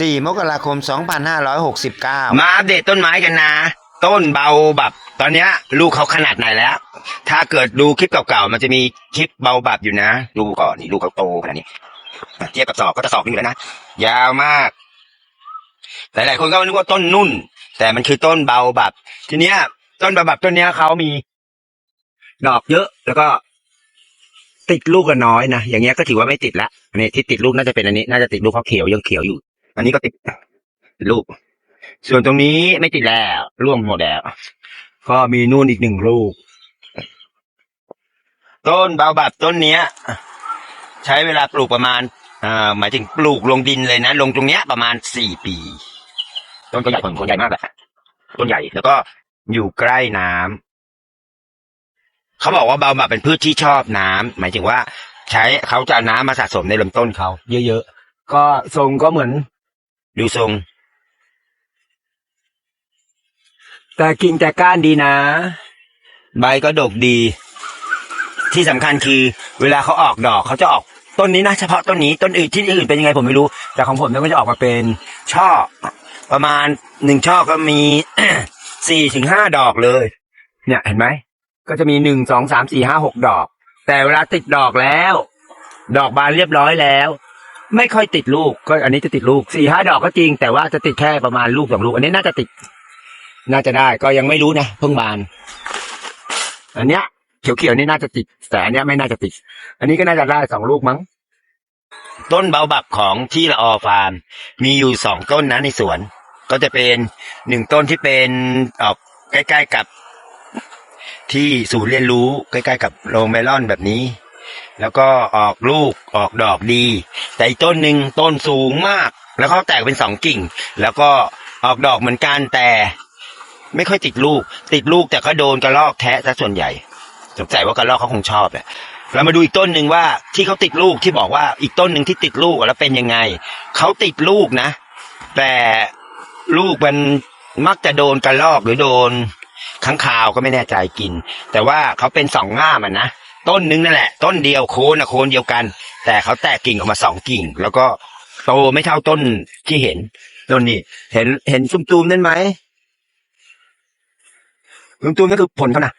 4 มกราคม 2569 มาอัปเดตต้นไม้กันนะ ต้นเบาแบบตอนเนี้ยลูกเขาขนาดไหนแล้ว ถ้าเกิดดูคลิปเก่าๆ มันจะมีคลิปเบาแบบอยู่นะ ดูก่อนนี่ลูกเขาโตขนาดนี้เทียบกับศอกก็จะศอกนึงอยู่แล้วนะ ยาวมาก หลายๆคนก็นึกว่าต้นนุ่น แต่มันคือต้นเบาแบบ ทีเนี้ย ต้นเบาแบบต้นเนี้ยเขามี ดอกเยอะแล้วก็ ติดลูกก็น้อยนะ อย่างเงี้ยก็ถือว่าไม่ติดละอันนี้ที่ติดลูกน่าจะเป็นอันนี้ น่าจะติดลูกเขาเขียวยังเขียวอยู่ อันนี้ก็ติดติดลูกส่วนตรงนี้ไม่ติดแล้วร่วงหมดแล้ว ก็มีนู่นอีกหนึ่งลูก ต้นเบาบับต้นเนี้ย ใช้เวลาปลูกประมาณอ่าหมายถึงปลูกลงดินเลยนะ ลงตรงเนี้ยประมาณสี่ปี ต้นก็ใหญ่ผลผลใหญ่มากแหละต้นใหญ่แล้วก็อยู่ใกล้น้ำเขาบอกว่าเบาบับเป็นพืชที่ชอบน้ำหมายถึงว่า ใช้เขาจะเอาน้ำมาสะสมในลำต้นเขาเยอะๆก็ทรงก็เหมือน ดูทรง แต่กิ่งแต่ก้านดีนะ ใบก็ดกดี ที่สำคัญคือ เวลาเขาออกดอกเขาจะออกต้นนี้นะเฉพาะต้นนี้ต้นอื่นที่อื่นเป็นยังไงผมไม่รู้ แต่ของผมเนี่ยก็จะออกมาเป็นช่อ ประมาณหนึ่งช่อก็มีสี่ถึงห้าดอกเลย เนี่ยเห็นไหมก็จะมีหนึ่งสองสามสี่ห้าหกดอก แต่เวลาติดดอกแล้ว ดอกบานเรียบร้อยแล้ว ไม่ค่อยติดลูก ก็อันนี้จะติดลูกสี่ห้าดอกก็จริง แต่ว่าจะติดแค่ประมาณลูกสองลูก อันนี้น่าจะติด น่าจะได้ก็ยังไม่รู้นะเพิ่งบาน อันเนี้ยเขียวๆนี่น่าจะติดแต่อันเนี้ยไม่น่าจะติด อันนี้ก็น่าจะได้สองลูกมั้ง ต้นเบาบับของที่ละออฟาร์ม มีอยู่สองต้นนะในสวน ก็จะเป็นหนึ่งต้นที่เป็นออกใกล้ ๆกับ ที่ศูนย์เรียนรู้ใกล้ ๆ กับโรงเมลอนแบบนี้ แล้วก็ออกลูกออกดอกดี แต่อีกต้นหนึ่งต้นสูงมาก แล้วเขาแตกเป็นสองกิ่ง แล้วก็ออกดอกเหมือนกันแต่ ไม่ค่อยติดลูก ติดลูกแต่ก็โดนกระรอกแทะซะส่วนใหญ่สงสัยว่ากระรอกเขาคงชอบแหละเรามาดูอีกต้นหนึ่งว่าที่เขาติดลูกที่บอกว่าอีกต้นหนึ่งที่ติดลูกแล้วเป็นยังไงเขาติดลูกนะ แต่ลูกมันมักจะโดนกระรอกหรือโดนข้างคาวก็ไม่แน่ใจกิน แต่ว่าเขาเป็นสองง่ามอะนะ ต้นหนึงนั่นแหละ ต้นเดียวโคนนะโคนเดียวกัน แต่เขาแตกกิ่งออกมาสองกิ่ง แล้วก็โตไม่เท่าต้นที่เห็นต้นนี้ เห็นเห็นซุ้มๆนั่นไหมลุงตูนก็คือผลเขานะ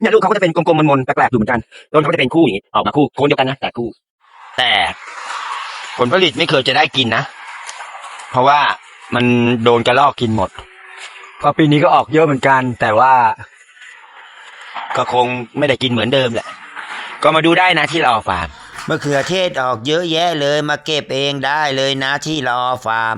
เนี่ยลูกเขาก็จะเป็นกลมๆมนๆแปลกๆอยู่เหมือนกันต้นเขาก็จะเป็นคู่อย่างนี้ออกมาคู่โคนเดียวกันนะแต่คู่ แต่ผลผลิตไม่เคยจะได้กินนะ เพราะว่ามันโดนกระรอกกินหมดก็ปีนี้ก็ออกเยอะเหมือนกัน แต่ว่า ก็คงไม่ได้กินเหมือนเดิมแหละ ก็มาดูได้นะที่เราฟาร์มมะเขือเทศออกเยอะแยะเลยมาเก็บเองได้เลยนะที่รอฟาร์ม